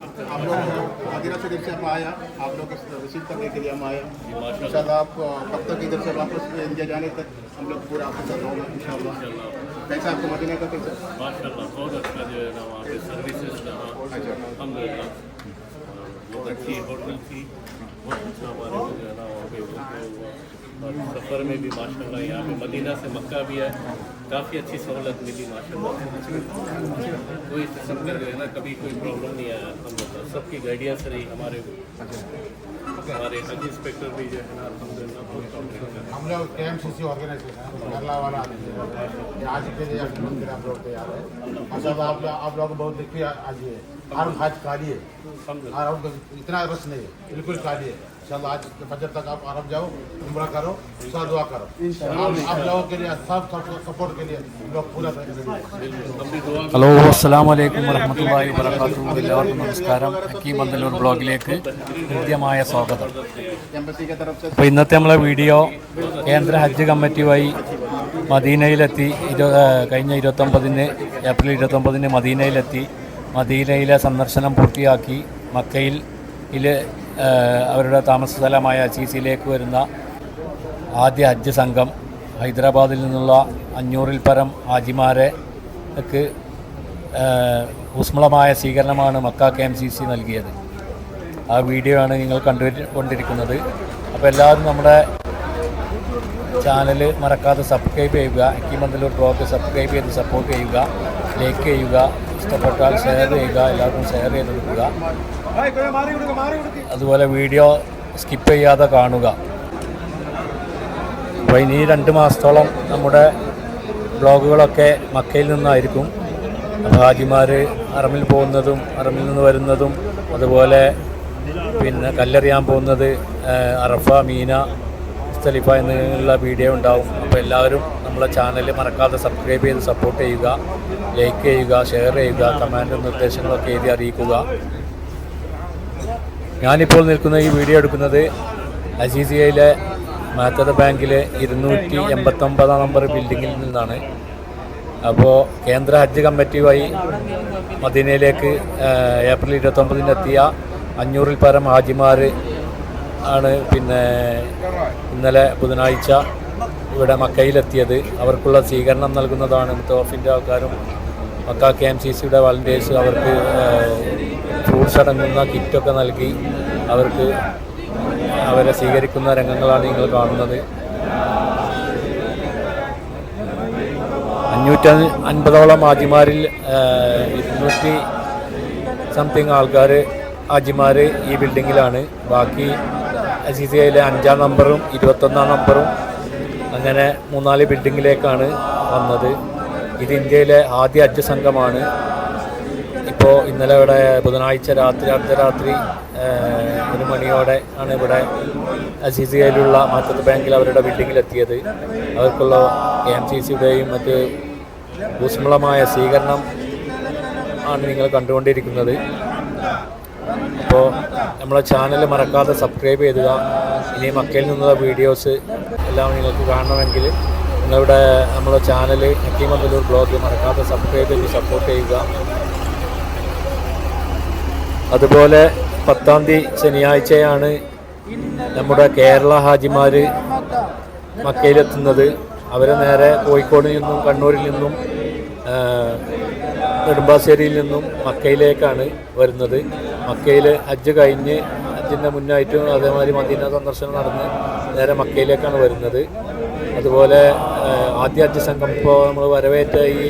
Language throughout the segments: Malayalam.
आप लोग मदीना शरीफ से हम आया आप लोग रिसीव करने के लिए हम आए। इंशाल्लाह आप कब तक इधर से वापस इंडिया जाने तक हम लोग पूरा आपके साथ होगा इंशाल्लाह। कैसा आपको मदीना का कैसा? माशाल्लाह बहुत अच्छा जो है ना वहाँ पे सर्विसेज़ रहा अच्छा। अलहमदिल्ला बहुत अच्छी होटल थी बहुत अच्छा हमारे जो है ना वहाँ पे और सफ़र में भी माशाल्लाह यहाँ पे मदीना से मक्का भी है। काफ़ी अच्छी सहूलत मिली माशाल्लाह। कोई किस्म का जो है ना कभी कोई प्रॉब्लम नहीं आया अलहमदिल्ला सबकी गाइडेंस रही हमारे हमारे हज इंस्पेक्टर भी जो है ना अलहमदिल्ला बहुत हम लोग के एम सी सी ऑर्गेनाइजेशन केरला वाला आज के लिए मंदिर लोग तैयार है। मतलब आप आप लोग बहुत देखिए आज ये हर हज खाली है। और इतना रस नहीं है बिल्कुल खाली है। इंशाल्लाह आज फजर तक आप अरब जाओ उम्र करो इंशाल्लाह दुआ करो आप आप लोगों के लिए सब सब सपोर्ट के लिए हम लोग पूरा हम भी दुआ ഹലോ അസ്സാം വലൈക്കും വറഹമത്തല്ലാഹി വബർക്കാത്തു എല്ലാവർക്കും നമസ്കാരം ഹക്കീം ബന്തലൂർ ബ്ലോഗിലേക്ക് ഹൃദ്യമായ സ്വാഗതം एम्बेसी की तरफ से അപ്പോൾ ഇന്നത്തെ നമ്മളെ വീഡിയോ കേന്ദ്ര ഹജ്ജ് കമ്മിറ്റി വഴി മദീനയിലെത്തി ഇരു ഏഹ് കഴിഞ്ഞ ഇരുപത്തൊമ്പതിന് ഏപ്രിൽ ഇരുപത്തൊമ്പതിന് മദീനയിലെത്തി മദീനയിലെ സന്ദർശനം പൂർത്തിയാക്കി മക്കയിൽ ഇല് ഏഹ് അവരുടെ താമസ സ്ഥലമായ അസീസിലേക്ക് വരുന്ന ആദ്യ ഹജ്ജ് സംഘം ഹൈദരാബാദിൽ നിന്നുള്ള അഞ്ഞൂറിൽ പരം ഹാജിമാരെ ഒക്കെ ഊഷ്മളമായ സ്വീകരണമാണ് Mecca K M C C നൽകിയത്. ആ വീഡിയോ ആണ് നിങ്ങൾ കണ്ടുകൊണ്ടിരിക്കുന്നത് അപ്പോൾ എല്ലാവരും നമ്മുടെ ചാനൽ മറക്കാതെ സബ്സ്ക്രൈബ് ചെയ്യുക അക്കിമന്തലൂർ ബ്ലോഗ് സബ്സ്ക്രൈബ് ചെയ്ത് സപ്പോർട്ട് ചെയ്യുക ലൈക്ക് ചെയ്യുക ഇഷ്ടപ്പെട്ടാൽ ഷെയർ ചെയ്യുക എല്ലാവർക്കും ഷെയർ ചെയ്ത് കൊടുക്കുക. അതുപോലെ വീഡിയോ സ്കിപ്പ് ചെയ്യാതെ കാണുക. അപ്പോൾ ഇനി രണ്ട് മാസത്തോളം നമ്മുടെ ബ്ലോഗുകളൊക്കെ മക്കയിൽ നിന്നായിരിക്കും. ഹാജിമാർ അറമിൽ പോകുന്നതും അറമിൽ നിന്ന് വരുന്നതും അതുപോലെ പിന്നെ കല്ലെറിയാൻ പോകുന്നത് അറഫ മീന മുസ്തലിഫ എന്നുള്ള വീഡിയോ ഉണ്ടാവും. അപ്പോൾ എല്ലാവരും നമ്മളെ ചാനൽ മറക്കാതെ സബ്സ്ക്രൈബ് ചെയ്ത് സപ്പോർട്ട് ചെയ്യുക ലൈക്ക് ചെയ്യുക ഷെയർ ചെയ്യുക കമാൻഡും നിർദ്ദേശങ്ങളൊക്കെ എഴുതി അറിയിക്കുക. ഞാനിപ്പോൾ നിൽക്കുന്ന ഈ വീഡിയോ എടുക്കുന്നത് അസീസിയയിലെ മാത്തത ബാങ്കിലെ ഇരുന്നൂറ്റി എൺപത്തൊമ്പതാം നമ്പർ ബിൽഡിങ്ങിൽ നിന്നാണ്. അപ്പോൾ കേന്ദ്ര ഹജ്ജ് കമ്മിറ്റിയുമായി മദീനയിലേക്ക് ഏപ്രിൽ ഇരുപത്തൊമ്പതിന് എത്തിയ അഞ്ഞൂറിൽ പരം ഹാജിമാർ ആണ് പിന്നെ ഇന്നലെ ബുധനാഴ്ച ഇവിടെ മക്കയിലെത്തിയത്. അവർക്കുള്ള സ്വീകരണം നൽകുന്നതാണ്. മുത്തോഫിന്റെ ആൾക്കാരും മക്ക കെ എം സി സിയുടെ വളണ്ടിയേഴ്സ് അവർക്ക് അടങ്ങുന്ന കിറ്റൊക്കെ നൽകി അവർക്ക് അവരെ സ്വീകരിക്കുന്ന രംഗങ്ങളാണ് നിങ്ങൾ കാണുന്നത്. അഞ്ഞൂറ്റി അൻപതോളം ആജിമാരിൽ ഇരുന്നൂറ്റി സംതിങ് ആൾക്കാർ ആജിമാർ ഈ ബിൽഡിങ്ങിലാണ്. ബാക്കി സി സി ഐയിലെ അഞ്ചാം നമ്പറും ഇരുപത്തൊന്നാം നമ്പറും അങ്ങനെ മൂന്നാൽ ബിൽഡിങ്ങിലേക്കാണ് വന്നത്. ഇത് ഇന്ത്യയിലെ ആദ്യ അജ്ജ സംഘമാണ്. ഇപ്പോൾ ഇന്നലെ ഇവിടെ ബുധനാഴ്ച രാത്രി അർദ്ധരാത്രി ഒരു മണിയോടെ ആണ് ഇവിടെ അസീസിയയിലുള്ള മാറ്റത്ത് ബാങ്കിൽ അവരുടെ ബിൽഡിങ്ങിലെത്തിയത് അവർക്കുള്ള കെ എം സി സിയുടെയും മറ്റ് ഊഷ്മളമായ സ്വീകരണം ആണ് നിങ്ങൾ കണ്ടുകൊണ്ടിരിക്കുന്നത്. അപ്പോൾ നമ്മളെ ചാനൽ മറക്കാതെ സബ്സ്ക്രൈബ് ചെയ്തുക. ഇനി മക്കയിൽ നിന്നുള്ള വീഡിയോസ് എല്ലാം നിങ്ങൾക്ക് കാണണമെങ്കിൽ നിങ്ങളുടെ നമ്മുടെ ചാനൽ ഹക്കീമന്തലൂർ ബ്ലോഗ് മറക്കാതെ സബ്സ്ക്രൈബ് ചെയ്ത് സപ്പോർട്ട് ചെയ്യുക. അതുപോലെ പത്താം തീയതി ശനിയാഴ്ചയാണ് നമ്മുടെ കേരള ഹാജിമാർ മക്കയിലെത്തുന്നത്. അവരെ നേരെ കോഴിക്കോടിൽ നിന്നും കണ്ണൂരിൽ നിന്നും നെടുമ്പാശ്ശേരിയിൽ നിന്നും മക്കയിലേക്കാണ് വരുന്നത്. മക്കയിൽ ഹജ്ജ് കഴിഞ്ഞ് ഹജ്ജിന്റെ മുന്നായിട്ടും അതേമാതിരി മദീന സന്ദർശനം നടന്ന് നേരെ മക്കയിലേക്കാണ് വരുന്നത്. അതുപോലെ ആദ്യ ഹജ്ജ് സംഘം ഇപ്പോൾ നമ്മൾ വരവേറ്റ ഈ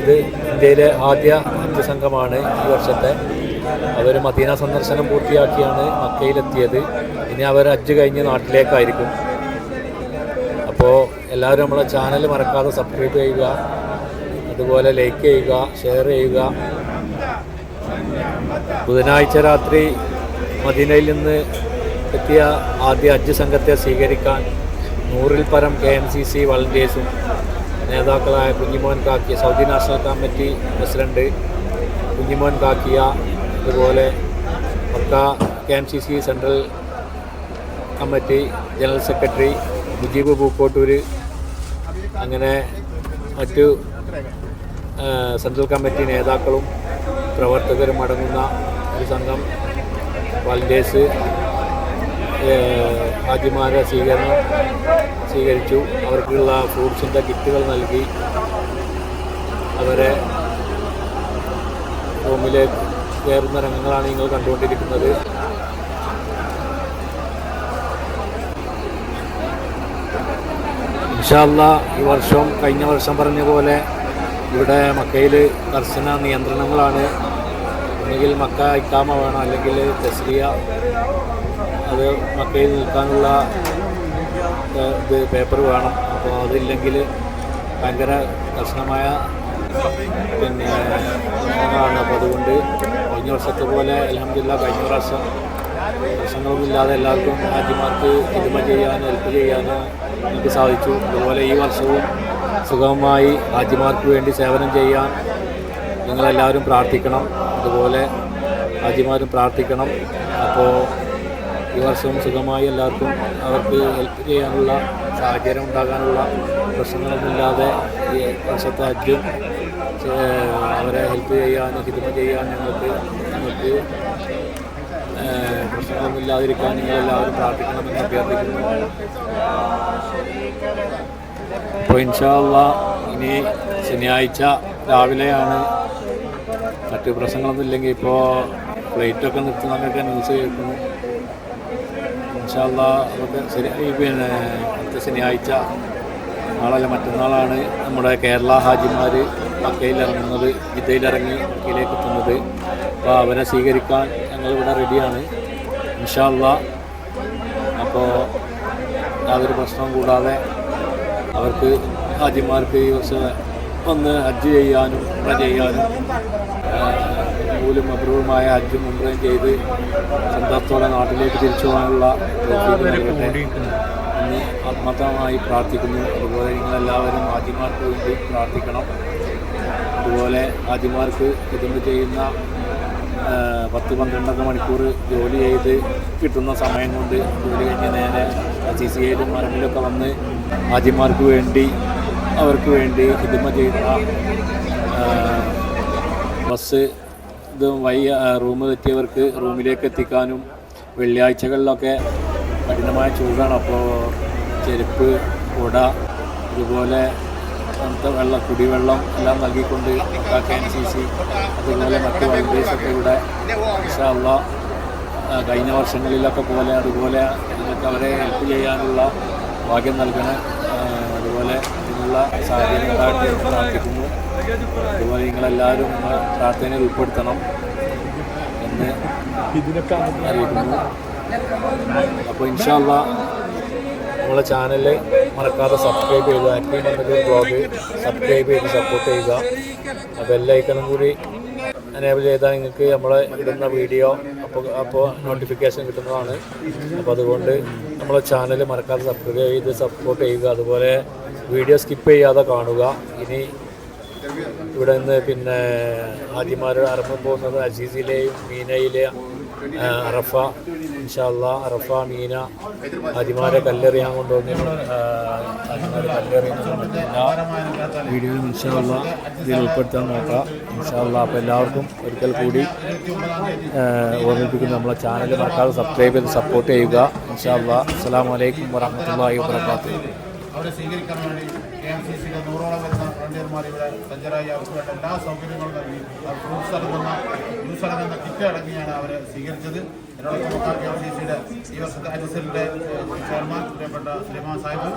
ഇത് ഇന്ത്യയിലെ ആദ്യ ഹജ്ജ് സംഘമാണ് ഈ വർഷത്തെ. അവർ മദീന സന്ദർശനം പൂർത്തിയാക്കിയാണ് മക്കയിലെത്തിയത്. ഇനി അവർ അജ്ജ് കഴിഞ്ഞ് നാട്ടിലേക്കായിരിക്കും. അപ്പോൾ എല്ലാവരും നമ്മളെ ചാനൽ മറക്കാതെ സബ്സ്ക്രൈബ് ചെയ്യുക. അതുപോലെ ലൈക്ക് ചെയ്യുക ഷെയർ ചെയ്യുക. ബുധനാഴ്ച രാത്രി മദീനയിൽ നിന്ന് എത്തിയ ആദ്യ അജ്ജ് സംഘത്തെ സ്വീകരിക്കാൻ നൂറിൽ പരം കെ എം സി സി വളണ്ടിയേഴ്സും നേതാക്കളായ Kunhimon Kakkiya Saudi national committee president Kunhimon Kakkiya അതുപോലെ Mecca K M C C central committee general secretary Mujeeb Pookkottur അങ്ങനെ മറ്റു സെൻട്രൽ കമ്മിറ്റി നേതാക്കളും പ്രവർത്തകരും അടങ്ങുന്ന ഒരു സംഘം വാലണ്ടിയേഴ്സ് ഹാജിമാരെ സ്വീകരണം സ്വീകരിച്ചു. അവർക്കുള്ള ഫ്രൂട്ട്സിന്റെ കിറ്റുകൾ നൽകി. അവരെ റൂമിലേക്ക് കയറുന്ന രംഗങ്ങളാണ് നിങ്ങൾ കണ്ടുകൊണ്ടിരിക്കുന്നത്. ഇൻഷാല്ല ഈ വർഷം കഴിഞ്ഞ വർഷം പറഞ്ഞ പോലെ ഇവിടെ മക്കയിൽ കർശന നിയന്ത്രണങ്ങളാണ്. ഒന്നുകിൽ മക്ക ഇക്കാമ വേണം അല്ലെങ്കിൽ തസ്ലിയ അത് മക്കയിൽ നിൽക്കാനുള്ള ഇത് പേപ്പർ വേണം. അപ്പോൾ അതില്ലെങ്കിൽ ഭയങ്കര കർശനമായ പിന്നെ ആണ് അപ്പോൾ അതുകൊണ്ട് കഴിഞ്ഞ വർഷത്തെ പോലെ അലഹമില്ല കഴിഞ്ഞ പ്രാവശ്യം പ്രശ്നങ്ങളൊന്നുമില്ലാതെ എല്ലാവർക്കും ആദ്യമാർക്ക് ഇതിമ ചെയ്യാനും ഹെൽപ്പ് ചെയ്യാനും നമുക്ക് സാധിച്ചു. അതുപോലെ ഈ വർഷവും സുഗമമായി ആദ്യമാർക്ക് വേണ്ടി സേവനം ചെയ്യാൻ നിങ്ങളെല്ലാവരും പ്രാർത്ഥിക്കണം. അതുപോലെ ആദ്യമാരും പ്രാർത്ഥിക്കണം. അപ്പോൾ ഈ വർഷവും സുഖമായി എല്ലാവർക്കും അവർക്ക് ഹെൽപ്പ് ചെയ്യാനുള്ള സാഹചര്യം ഉണ്ടാകാനുള്ള പ്രശ്നങ്ങളൊന്നുമില്ലാതെ ഈ വർഷത്തെ ഏഹ്, അവരെ ഹെൽപ്പ് ചെയ്യാൻ ഹിദ്മ ചെയ്യാൻ ഞങ്ങൾക്ക് ഞങ്ങൾക്ക് പ്രശ്നങ്ങളൊന്നുമില്ലാതിരിക്കാൻ നിങ്ങളെല്ലാവരും പ്രാർത്ഥിക്കണമെന്ന് അഭ്യർത്ഥിക്കുന്നു. അപ്പോൾ ഇൻഷാള്ള ഇനി ശനിയാഴ്ച രാവിലെയാണ് മറ്റ് പ്രശ്നങ്ങളൊന്നും ഇല്ലെങ്കിൽ ഇപ്പോൾ ഫ്ലൈറ്റൊക്കെ നിർത്തുന്നതൊക്കെ ന്യൂസ് കേൾക്കുന്നു ഇൻഷാല്ല അതൊക്കെ ശരി പിന്നെ അടുത്ത ശനിയാഴ്ച നാളല്ല മറ്റന്നാളാണ് നമ്മുടെ കേരള ഹാജിമാർ മക്കയിൽ ഇറങ്ങുന്നത് ജിദ്ദയിലിറങ്ങി മക്കയിലേക്ക് എത്തുന്നത്. അപ്പോൾ അവനെ സ്വീകരിക്കാൻ ഞങ്ങളിവിടെ റെഡിയാണ് ഇൻഷാല്ല അപ്പോൾ യാതൊരു പ്രശ്നവും കൂടാതെ അവർക്ക് ഹാജിമാർക്ക് ഈ വർഷം വന്ന് ഹജ്ജ് ചെയ്യാനും ഉമ്ര ചെയ്യാനും മൂലും അപൂർവമായ ഹജ്ജും ഉമ്രയും ചെയ്ത് സന്തോഷത്തോടെ നാട്ടിലേക്ക് തിരിച്ചു പോകാനുള്ള എന്ന് ആത്മാർത്ഥമായി പ്രാർത്ഥിക്കുന്നു. അതുപോലെ നിങ്ങളെല്ലാവരും ഹാജിമാർക്ക് വേണ്ടി പ്രാർത്ഥിക്കണം. അതുപോലെ ആദ്യമാർക്ക് ഇതിന് ചെയ്യുന്ന പത്ത് പന്ത്രണ്ടൊക്കെ മണിക്കൂർ ജോലി ചെയ്ത് കിട്ടുന്ന സമയം കൊണ്ട് ജോലി കഴിഞ്ഞ് നേരെ സി സി ഐയിലും മരങ്ങളിലൊക്കെ വന്ന് ആദ്യമാർക്ക് വേണ്ടി അവർക്ക് വേണ്ടി ഹിദിമ ചെയ്യുന്ന ബസ് ഇത് വൈ റൂം തെറ്റിയവർക്ക് റൂമിലേക്ക് എത്തിക്കാനും വെള്ളിയാഴ്ചകളിലൊക്കെ കഠിനമായ ചൂടാണ്. അപ്പോൾ ചെരുപ്പ് കുട ഇതുപോലെ അങ്ങനത്തെ വെള്ളം കുടിവെള്ളം എല്ലാം നൽകിക്കൊണ്ട് കെ എൻ സി സി അതുപോലെ മറ്റ് വോളണ്ടിയേഴ്സൊക്കെ ഇവിടെ ഇൻഷാല്ല കഴിഞ്ഞ വർഷങ്ങളിലൊക്കെ പോലെ അതുപോലെ നിങ്ങൾക്ക് അവരെ ഹെൽപ്പ് ചെയ്യാനുള്ള ഭാഗ്യം നൽകണം. അതുപോലെ ഇതിനുള്ള സാഹചര്യം ഉണ്ടാകട്ടെ എന്ന് പ്രാർത്ഥിക്കുന്നു. അതുപോലെ നിങ്ങളെല്ലാവരും നിങ്ങളെ പ്രാർത്ഥനയിൽ ഉൾപ്പെടുത്തണം എന്ന് അറിയിക്കുന്നു. അപ്പോൾ ഇൻഷാല്ല നമ്മളെ ചാനൽ മറക്കാതെ സബ്സ്ക്രൈബ് ചെയ്യുക ആക്റ്റീവ് എന്നൊരു ബ്ലോഗ് സബ്സ്ക്രൈബ് ചെയ്ത് സപ്പോർട്ട് ചെയ്യുക. ആ ഐക്കണും കൂടി എനേബിൾ ചെയ്താൽ നിങ്ങൾക്ക് നമ്മളെ ഇടുന്ന വീഡിയോ അപ്പോൾ അപ്പോൾ നോട്ടിഫിക്കേഷൻ കിട്ടുന്നതാണ്. അപ്പോൾ അതുകൊണ്ട് നമ്മളെ ചാനൽ മറക്കാതെ സബ്സ്ക്രൈബ് ചെയ്ത് സപ്പോർട്ട് ചെയ്യുക. അതുപോലെ വീഡിയോ സ്കിപ്പ് ചെയ്യാതെ കാണുക. ഇനി ഇവിടെ നിന്ന് പിന്നെ ആദ്യമാരുടെ അറഫ പോകുന്നത് അജീസിലെയും മീനയിലെയും അറഫ ഇൻഷാല്ല അറഫ മീന അതിമാരെ കല്ലെറിയാൻ കൊണ്ടുവന്ന് അതിമാരെ ഹാജിമാരെ കല്ലെറിയുന്ന എല്ലാ വീഡിയോയും ഇൻഷാല്ല ഇതിൽ ഉൾപ്പെടുത്താൻ നോക്കാം. ഇൻഷാല്ല അപ്പോൾ എല്ലാവർക്കും ഒരിക്കൽ കൂടി ഓർമ്മിപ്പിക്കുന്നു നമ്മളെ ചാനൽ മറക്കാതെ സബ്സ്ക്രൈബ് ചെയ്ത് സപ്പോർട്ട് ചെയ്യുക. ഇൻഷാല്ല അസ്സാം വലൈക്കും വരഹമുല്ലാ വാത്തു അവരെ സ്വീകരിക്കാൻ വേണ്ടി കെ എം സി സിയുടെ നൂറോളം വരുന്ന ഫ്രണ്ടിയർമാർ ഇവിടെ സജ്ജരായി അവർക്ക് വേണ്ട എല്ലാ സൗകര്യങ്ങളും നൽകി. ഫ്രൂട്ട്സ് അടങ്ങുന്ന ജ്യൂസ് അടങ്ങിയാണ് അവരെ സ്വീകരിച്ചത്. എറണാകുളം ഒക്കെ കെ എം സി സിയുടെ ഈ വർഷത്തെ അജിസലിന്റെ ചെയർമാൻ പ്രിയപ്പെട്ട ശ്രീമാൻ സാഹിബ്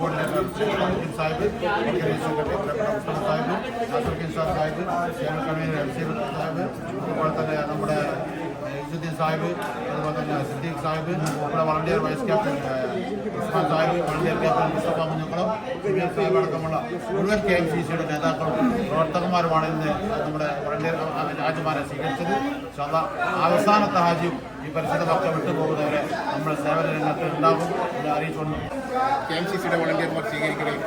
കോർഡിനേറ്റർ സാഹിബ് പ്രിയപ്പെട്ട Sahib sir Sahib general convener M Sahib അതുപോലെ തന്നെ നമ്മുടെ ഇസുദ്ദീൻ സാഹിബ് അതുപോലെ തന്നെ സിദ്ദീഖ് സാഹിബ് നമ്മുടെ volunteer vice captain Usman Sahib volunteer captain Mustafa കുഞ്ഞുങ്ങളും സുബീർ സാഹിബ് അടക്കമുള്ള മുഴുവൻ കെ എം സി സിയുടെ നേതാക്കളും പ്രവർത്തകന്മാരുമാണ് ഇന്ന് നമ്മുടെ വളണ്ടിയർ രാജുമാരെ സ്വീകരിച്ചത്. അവസാനത്തെ ഹാജിയും ഈ പരിസര മക്ക വിട്ടുപോകുന്നവരെ നമ്മുടെ സേവന രംഗത്ത് ഉണ്ടാകും എന്ന് അറിയിച്ചുകൊണ്ട് കെ എം സി സിയുടെ വളണ്ടിയർമാർ സ്വീകരിക്കുകയും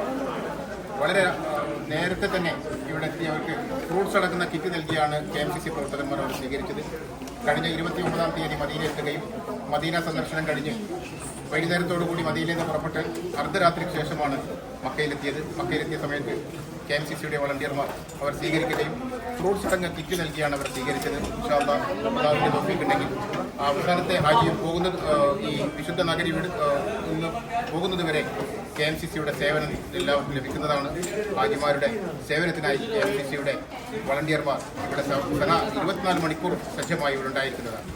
വളരെ നേരത്തെ തന്നെ ഇവിടെ എത്തി അവർക്ക് ഫ്രൂട്ട്സ് അടക്കുന്ന കിറ്റ് നൽകിയാണ് കെ എം സി സി പ്രവർത്തകന്മാർ അവർ സ്വീകരിച്ചത്. കഴിഞ്ഞ ഇരുപത്തി ഒമ്പതാം തീയതി മദീനയെത്തുകയും മദീന സന്ദർശനം കഴിഞ്ഞ് വൈകുന്നേരത്തോടു കൂടി മദീനയിൽ നിന്ന് പുറപ്പെട്ട് അർദ്ധരാത്രിക്ക് ശേഷമാണ് മക്കയിലെത്തിയത്. മക്കയിലെത്തിയ സമയത്ത് കെ എം സി സിയുടെ വളണ്ടിയർമാർ അവർ സ്വീകരിക്കുകയും ഫ്രൂട്ട്സ് അടങ്ങ് കിറ്റ് നൽകിയാണ് അവർ സ്വീകരിച്ചത്. ഇൻഷാല്ലാഹുവിന്റെ തോഫിക്കുണ്ടെങ്കിൽ അവസാനത്തെ ഹാജിയും പോകുന്നത് ഈ വിശുദ്ധ നഗരി നിന്ന് പോകുന്നത് വരെ കെ എം സി സിയുടെ സേവനം എല്ലാവർക്കും ലഭിക്കുന്നതാണ്. ഹാജിമാരുടെ സേവനത്തിനായി കെ എം സി സിയുടെ വളണ്ടിയർമാർ ഇവിടെ സദാ ഇരുപത്തിനാല് മണിക്കൂർ സജ്ജമായി ഇവിടെ ഉണ്ടായിരിക്കുന്നതാണ്.